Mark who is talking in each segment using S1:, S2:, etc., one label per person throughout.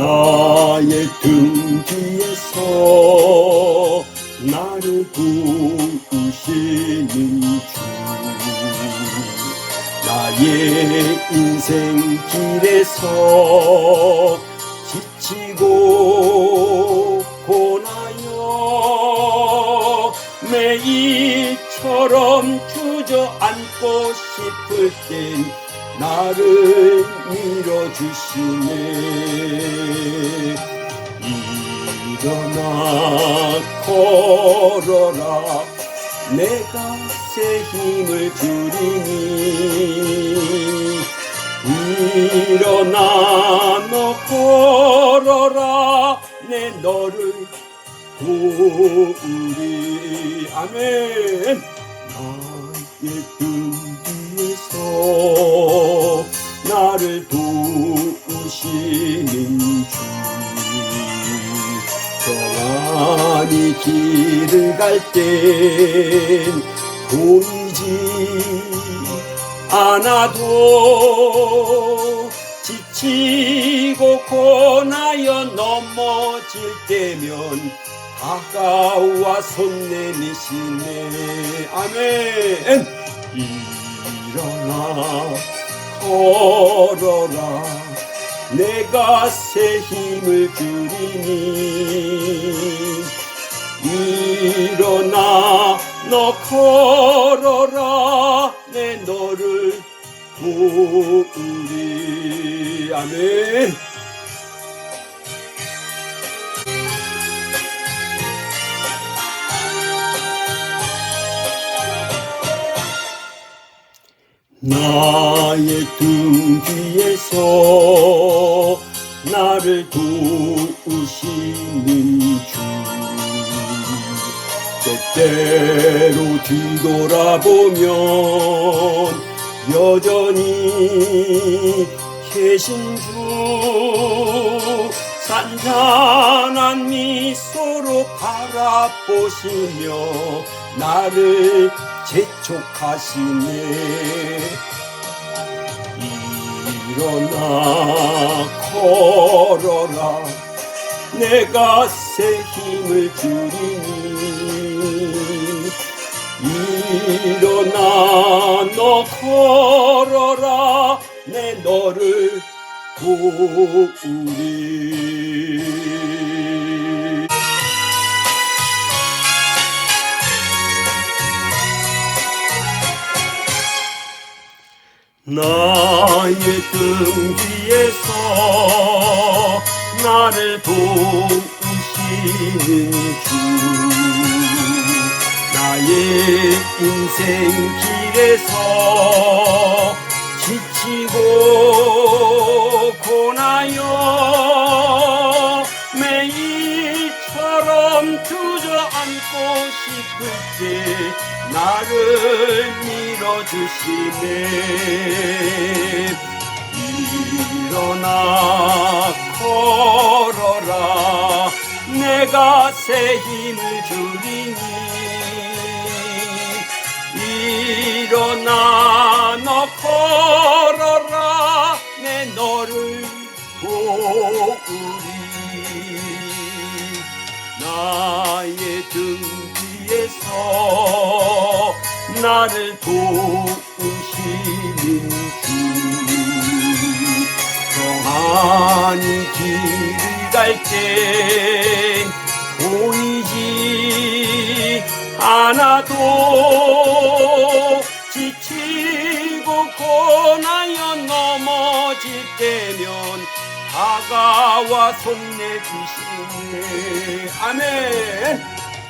S1: 나의 등 뒤에서 나를 도우시는 주. 나의 인생 길에서 지치고 고나여 매일처럼 주저앉고 싶을 땐 나를 밀어주시네. 일어나 걸어라. 내가 새 힘을 주리니. 일어나 너 걸어라. 내 너를 도우리. 아멘. 나의 등 뒤에서 나를 도우시는 주. 평안히 길을 갈 땐 보이지 않아도 지치고 고나여 넘어질 때면 다가와 손 내미시네. 아멘. 일어나 걸어라. 내가 새 힘을 주리니 일어나 너 걸어라. 내 너를 도우리. 아멘 나의 등 뒤에서 나를 도우시는 주. 때때로 뒤돌아보면 여전히 계신 주. 산산한 미소로 바라보시며 나를 재촉하시네. 일어나 걸어라. 내가 새 힘을 주리니. 일어나 너 걸어라. 내 너를 도우리 나의 등 뒤에서 나를 도우시는 주. 나의 인생 길에서 주시네. 일어나 걸어라. 내가 새 힘을 주리니. 일어나 너 걸어라. 내 너를 도우리. 나의 등 뒤에서 나를 도우시는 주. 평안히 길을 갈땐 보이지 않아도 지치고 고나여 넘어질 때면 다가와 손 내 주시네. 아멘.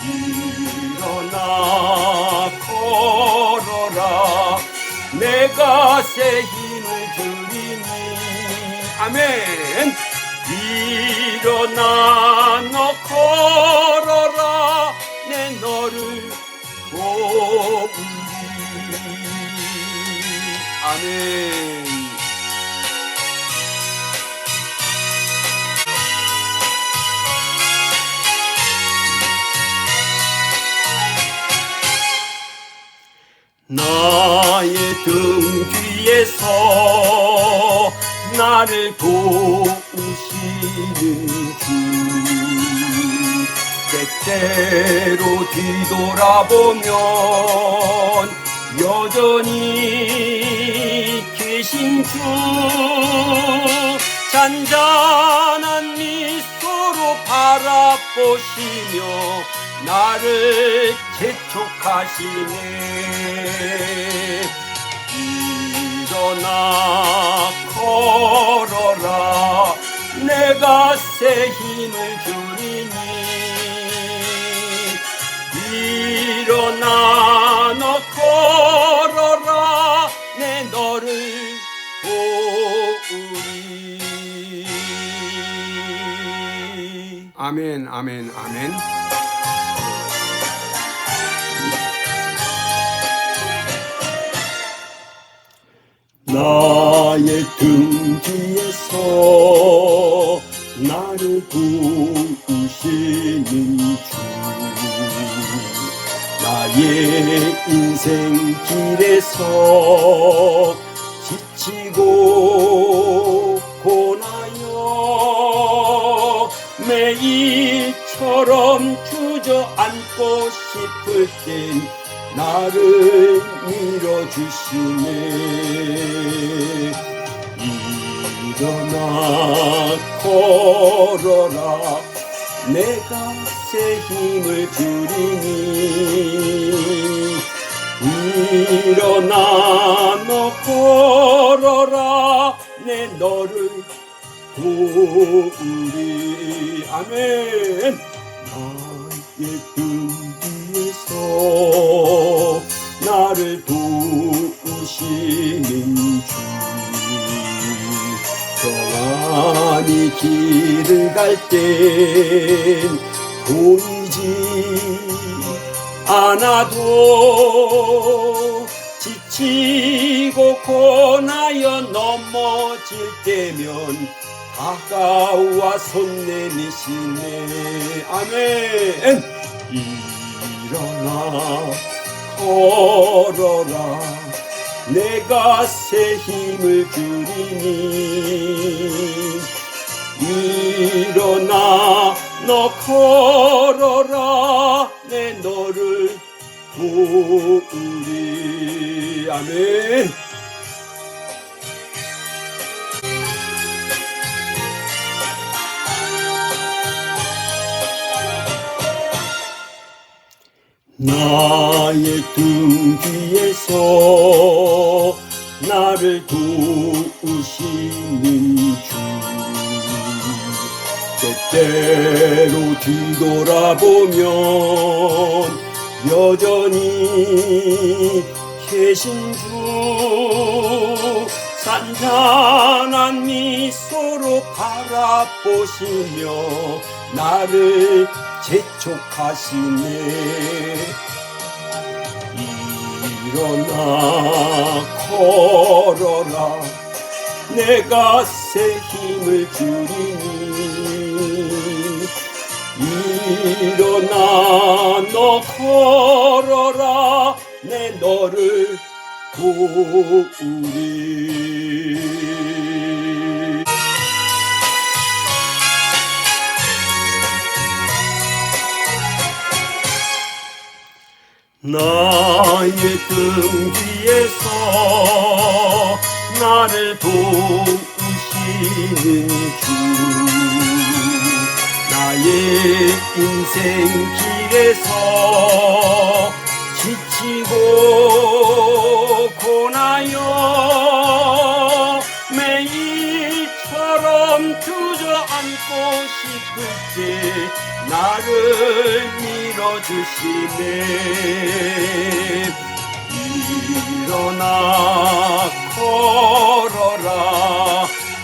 S1: 일어나 내가 새 힘을 주리니 아멘 일어나 너 걸어라 내 너를 도우리 아멘 등 뒤에서 나를 도우시 주. 때때로 뒤돌아보면 여전히 계신 주. 잔잔한 미소로 바라보시며 나를 재촉하시네 새 힘을 주리니. 일어나 너 걸어라. 내 너를 도우리. 아멘 아멘 아멘. 나의 등 뒤에서 나를 도우시는 주. 나의 인생 길에서 지치고 고나여 매일처럼 주저앉고 싶을 땐 나를 밀어주시네 일어나 걸어라 내가 새 힘을 주리니 일어나 너 걸어라 내 너를 도우리. 아멘. 나의 등 뒤에서 나를 도우시 평안히 길을 갈 땐 보이지 않아도 지치고 고나여 넘어질 때면 다가와 손 내미시네. 아멘. 일어나 걸어라. 내가 새 힘을 주리니 일어나 너 걸어라 내 너를 도우리. 아멘. 나의 등 뒤에서 나를 도우시는 주 때때로 뒤돌아보면 여전히 계신 주 산산한 미소로 바라보시며 나를 재촉하시네. 일어나 걸어라. 내가 새 힘을 주리니 일어나 너 걸어라 내 너를 도우리. 나의 등 뒤에서 나를 도우시는 주 인생 길에서 지치고 고나여 매일처럼 주저앉고 싶을 때 나를 밀어주시네. 일어나 걸어라.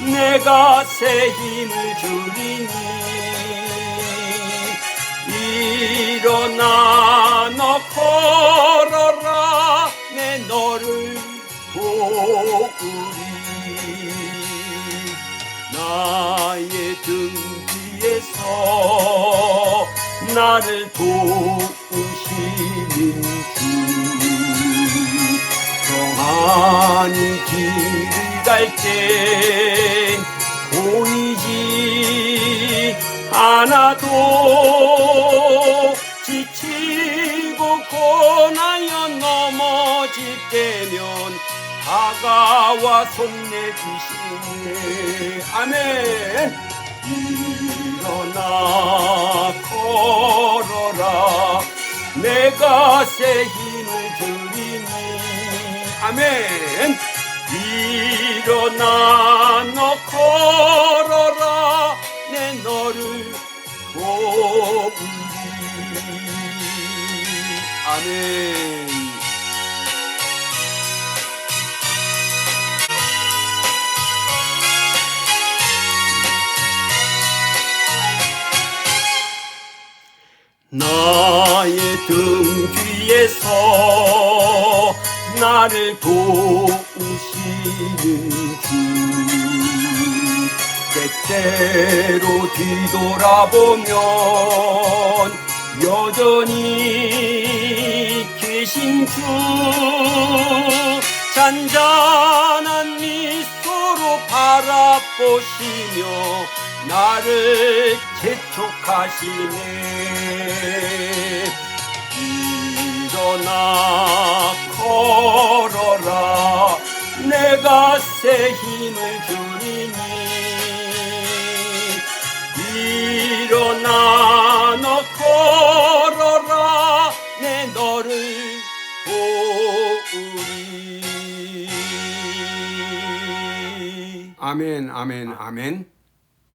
S1: 내가 새 힘을 주리니 일어나 너 걸어라 내 너를 도우리. 나의 등 뒤에서 나를 도우시는 주. 평안히 길을 갈땐 보이지 않아도 다가와 손내 주시네. 아멘. 일어나 걸어라. 내가 새 힘을 주리니 아멘. 일어나 너 걸어라. 내 너를 도우리 아멘 등 뒤에서 나를 도우시는 주. 때때로 뒤돌아보면 여전히 계신 주. 잔잔한 미소로 바라보시며 나를 재촉하시네 일어나 걸어라. 내가 새 힘을 주리니. 일어나 너 걸어라. 내 너를 도우리. 아멘 아멘 아멘